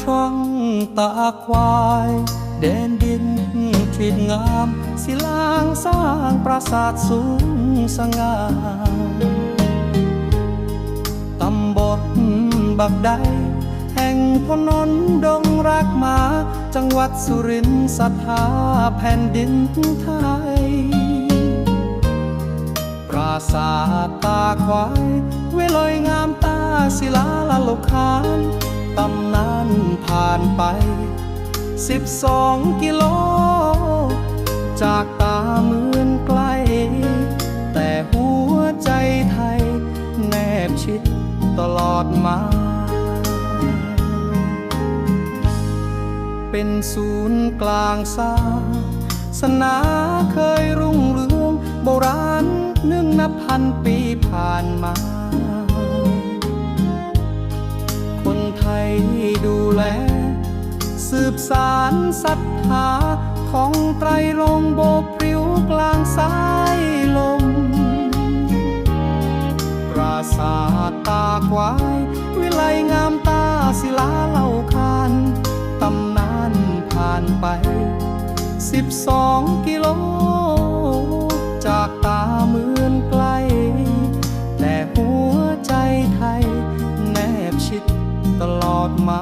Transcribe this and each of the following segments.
ช่องตาควายแดนดินทิดงาม ศิลางสร้างปราสาทสูงสง่าตำบลบักใด แห่งพนนดงรักมา จังหวัดสุรินทร์ศรัทธาแผ่นดินไทย ปราสาทตาควาย เวลอยงามตาศิลาละโลคาน ตำนานผ่านไป สิบสองกิโล จากตาเหมือนไกล แต่หัวใจไทย แนบชิดตลอดมา เป็นศูนย์กลางสร้างสนาเคยรุ่งเรือง โบราณหนึ่งนับพันปีผ่านมา ดูแล สืบสารศรัทธาของไตรลงโบกพริ้วกลางสา ลอดมา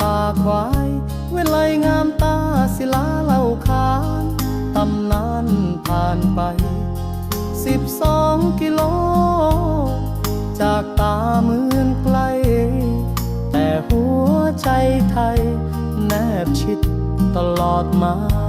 ตาควาย เวไลงามตาศิลาเล่าขานตำนานผ่านไป สิบสองกิโล จากตาเหมือนไกล แต่หัวใจไทย แนบชิดตลอดมา